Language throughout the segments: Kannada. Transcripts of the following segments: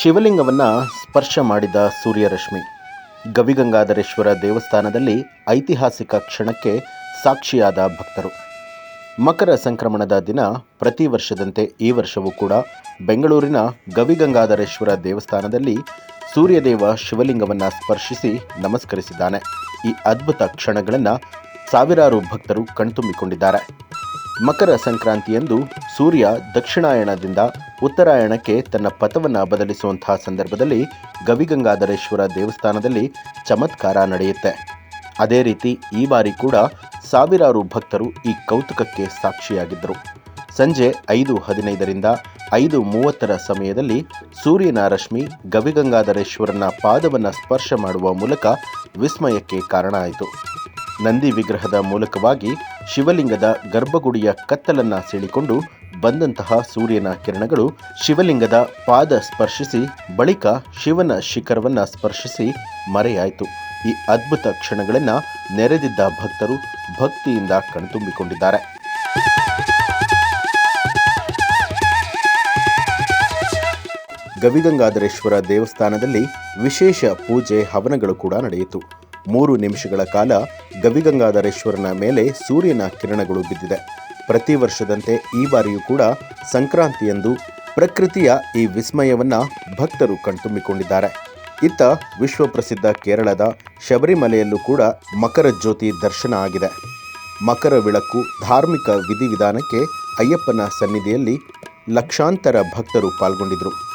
ಶಿವಲಿಂಗವನ್ನು ಸ್ಪರ್ಶ ಮಾಡಿದ ಸೂರ್ಯರಶ್ಮಿ. ಗವಿಗಂಗಾಧರೇಶ್ವರ ದೇವಸ್ಥಾನದಲ್ಲಿ ಐತಿಹಾಸಿಕ ಕ್ಷಣಕ್ಕೆ ಸಾಕ್ಷಿಯಾದ ಭಕ್ತರು. ಮಕರ ಸಂಕ್ರಮಣದ ದಿನ ಪ್ರತಿ ವರ್ಷದಂತೆ ಈ ವರ್ಷವೂ ಕೂಡ ಬೆಂಗಳೂರಿನ ಗವಿಗಂಗಾಧರೇಶ್ವರ ದೇವಸ್ಥಾನದಲ್ಲಿ ಸೂರ್ಯದೇವ ಶಿವಲಿಂಗವನ್ನು ಸ್ಪರ್ಶಿಸಿ ನಮಸ್ಕರಿಸಿದ್ದಾನೆ. ಈ ಅದ್ಭುತ ಕ್ಷಣಗಳನ್ನು ಸಾವಿರಾರು ಭಕ್ತರು ಕಣ್ತುಂಬಿಕೊಂಡಿದ್ದಾರೆ. ಮಕರ ಸಂಕ್ರಾಂತಿಯಂದು ಸೂರ್ಯ ದಕ್ಷಿಣಾಯಣದಿಂದ ಉತ್ತರಾಯಣಕ್ಕೆ ತನ್ನ ಪಥವನ್ನು ಬದಲಿಸುವಂತಹ ಸಂದರ್ಭದಲ್ಲಿ ಗವಿಗಂಗಾಧರೇಶ್ವರ ದೇವಸ್ಥಾನದಲ್ಲಿ ಚಮತ್ಕಾರ ನಡೆಯುತ್ತೆ. ಅದೇ ರೀತಿ ಈ ಬಾರಿ ಕೂಡ ಸಾವಿರಾರು ಭಕ್ತರು ಈ ಕೌತುಕಕ್ಕೆ ಸಾಕ್ಷಿಯಾಗಿದ್ದರು. ಸಂಜೆ ಐದು ಹದಿನೈದರಿಂದ ಐದು ಮೂವತ್ತರ ಸಮಯದಲ್ಲಿ ಸೂರ್ಯನ ರಶ್ಮಿ ಗವಿಗಂಗಾಧರೇಶ್ವರನ ಪಾದವನ್ನು ಸ್ಪರ್ಶ ಮಾಡುವ ಮೂಲಕ ವಿಸ್ಮಯಕ್ಕೆ ಕಾರಣ ಆಯಿತು ನಂದಿ ವಿಗ್ರಹದ ಮೂಲಕವಾಗಿ ಶಿವಲಿಂಗದ ಗರ್ಭಗುಡಿಯ ಕತ್ತಲನ್ನ ಸೆಳಿಕೊಂಡು ಬಂದಂತಹ ಸೂರ್ಯನ ಕಿರಣಗಳು ಶಿವಲಿಂಗದ ಪಾದ ಸ್ಪರ್ಶಿಸಿ, ಬಳಿಕ ಶಿವನ ಶಿಖರವನ್ನ ಸ್ಪರ್ಶಿಸಿ ಮರೆಯಾಯಿತು. ಈ ಅದ್ಭುತ ಕ್ಷಣಗಳನ್ನು ನೆರೆದಿದ್ದ ಭಕ್ತರು ಭಕ್ತಿಯಿಂದ ಕಣ್ತುಂಬಿಕೊಂಡಿದ್ದಾರೆ. ಗವಿಗಂಗಾಧರೇಶ್ವರ ದೇವಸ್ಥಾನದಲ್ಲಿ ವಿಶೇಷ ಪೂಜೆ, ಹವನಗಳು ಕೂಡ ನಡೆಯಿತು. ಮೂರು ನಿಮಿಷಗಳ ಕಾಲ ಗವಿಗಂಗಾಧರೇಶ್ವರನ ಮೇಲೆ ಸೂರ್ಯನ ಕಿರಣಗಳು ಬಿದ್ದಿದೆ. ಪ್ರತಿ ವರ್ಷದಂತೆ ಈ ಬಾರಿಯೂ ಕೂಡ ಸಂಕ್ರಾಂತಿಯಂದು ಪ್ರಕೃತಿಯ ಈ ವಿಸ್ಮಯವನ್ನ ಭಕ್ತರು ಕಣ್ತುಂಬಿಕೊಂಡಿದ್ದಾರೆ. ಇತ್ತ ವಿಶ್ವಪ್ರಸಿದ್ಧ ಕೇರಳದ ಶಬರಿಮಲೆಯಲ್ಲೂ ಕೂಡ ಮಕರ ಜ್ಯೋತಿ ದರ್ಶನ ಆಗಿದೆ. ಮಕರ ವಿಳಕ್ಕು ಧಾರ್ಮಿಕ ವಿಧಿವಿಧಾನಕ್ಕೆ ಅಯ್ಯಪ್ಪನ ಸನ್ನಿಧಿಯಲ್ಲಿ ಲಕ್ಷಾಂತರ ಭಕ್ತರು ಪಾಲ್ಗೊಂಡಿದ್ದರು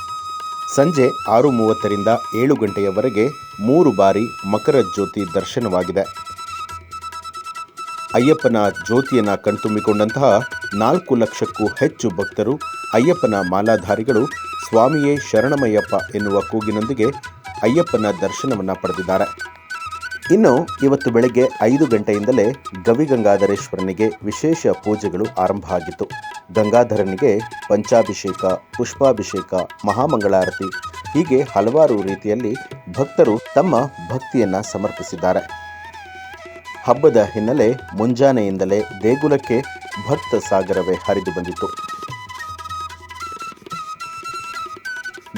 ಸಂಜೆ ಆರು ಮೂವತ್ತರಿಂದ ಏಳು ಗಂಟೆಯವರೆಗೆ ಮೂರು ಬಾರಿ ಮಕರ ಜ್ಯೋತಿ ದರ್ಶನವಾಗಿದೆ. ಅಯ್ಯಪ್ಪನ ಜ್ಯೋತಿಯನ್ನು ಕಣ್ತುಂಬಿಕೊಂಡಂತಹ ನಾಲ್ಕು ಲಕ್ಷಕ್ಕೂ ಹೆಚ್ಚು ಭಕ್ತರು ಅಯ್ಯಪ್ಪನ ಮಾಲಾಧಾರಿಗಳು ಸ್ವಾಮಿಯೇ ಶರಣಮಯ್ಯಪ್ಪ ಎನ್ನುವ ಕೂಗಿನೊಂದಿಗೆ ಅಯ್ಯಪ್ಪನ ದರ್ಶನವನ್ನು ಪಡೆದಿದ್ದಾರೆ. ಇನ್ನು ಇವತ್ತು ಬೆಳಗ್ಗೆ ಐದು ಗಂಟೆಯಿಂದಲೇ ಗವಿಗಂಗಾಧರೇಶ್ವರನಿಗೆ ವಿಶೇಷ ಪೂಜೆಗಳು ಆರಂಭ ಆಗಿತ್ತು ಗಂಗಾಧರನಿಗೆ ಪಂಚಾಭಿಷೇಕ, ಪುಷ್ಪಾಭಿಷೇಕ, ಮಹಾಮಂಗಳಾರತಿ ಹೀಗೆ ಹಲವಾರು ರೀತಿಯಲ್ಲಿ ಭಕ್ತರು ತಮ್ಮ ಭಕ್ತಿಯನ್ನ ಸಮರ್ಪಿಸಿದ್ದಾರೆ. ಹಬ್ಬದ ಹಿನ್ನೆಲೆ ಮುಂಜಾನೆಯಿಂದಲೇ ದೇಗುಲಕ್ಕೆ ಭಕ್ತ ಸಾಗರವೇ ಹರಿದು ಬಂದಿತು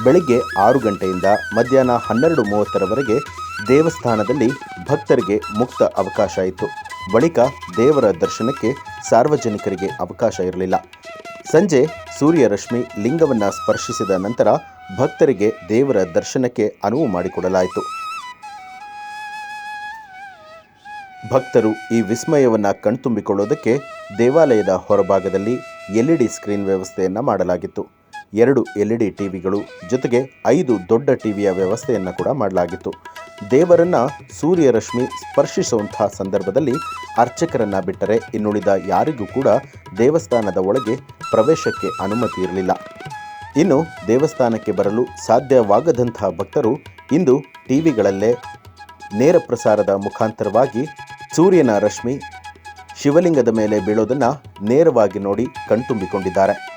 ಬೆಳಿಗ್ಗೆ ಆರು ಗಂಟೆಯಿಂದ ಮಧ್ಯಾಹ್ನ ಹನ್ನೆರಡು ಮೂವತ್ತರವರೆಗೆ ದೇವಸ್ಥಾನದಲ್ಲಿ ಭಕ್ತರಿಗೆ ಮುಕ್ತ ಅವಕಾಶ ಇತ್ತು. ಬಳಿಕ ದೇವರ ದರ್ಶನಕ್ಕೆ ಸಾರ್ವಜನಿಕರಿಗೆ ಅವಕಾಶ ಇರಲಿಲ್ಲ. ಸಂಜೆ ಸೂರ್ಯರಶ್ಮಿ ಲಿಂಗವನ್ನು ಸ್ಪರ್ಶಿಸಿದ ನಂತರ ಭಕ್ತರಿಗೆ ದೇವರ ದರ್ಶನಕ್ಕೆ ಅನುವು ಮಾಡಿಕೊಡಲಾಯಿತು. ಭಕ್ತರು ಈ ವಿಸ್ಮಯವನ್ನು ಕಣ್ತುಂಬಿಕೊಳ್ಳೋದಕ್ಕೆ ದೇವಾಲಯದ ಹೊರಭಾಗದಲ್ಲಿ ಎಲ್ಇಡಿ ಸ್ಕ್ರೀನ್ ವ್ಯವಸ್ಥೆಯನ್ನು ಮಾಡಲಾಗಿತ್ತು. ಎರಡು ಎಲ್ಇಡಿ ಟಿವಿಗಳು ಜೊತೆಗೆ ಐದು ದೊಡ್ಡ ಟಿವಿಯ ವ್ಯವಸ್ಥೆಯನ್ನು ಕೂಡ ಮಾಡಲಾಗಿತ್ತು. ದೇವರನ್ನ ಸೂರ್ಯರಶ್ಮಿ ಸ್ಪರ್ಶಿಸುವಂತಹ ಸಂದರ್ಭದಲ್ಲಿ ಅರ್ಚಕರನ್ನ ಬಿಟ್ಟರೆ ಇನ್ನುಳಿದ ಯಾರಿಗೂ ಕೂಡ ದೇವಸ್ಥಾನದ ಒಳಗೆ ಪ್ರವೇಶಕ್ಕೆ ಅನುಮತಿ ಇರಲಿಲ್ಲ. ಇನ್ನು ದೇವಸ್ಥಾನಕ್ಕೆ ಬರಲು ಸಾಧ್ಯವಾಗದಂತಹ ಭಕ್ತರು ಇಂದು ಟಿವಿಗಳಲ್ಲೇ ನೇರ ಪ್ರಸಾರದ ಮುಖಾಂತರವಾಗಿ ಸೂರ್ಯನ ರಶ್ಮಿ ಶಿವಲಿಂಗದ ಮೇಲೆ ಬೀಳೋದನ್ನು ನೇರವಾಗಿ ನೋಡಿ ಕಣ್ತುಂಬಿಕೊಂಡಿದ್ದಾರೆ.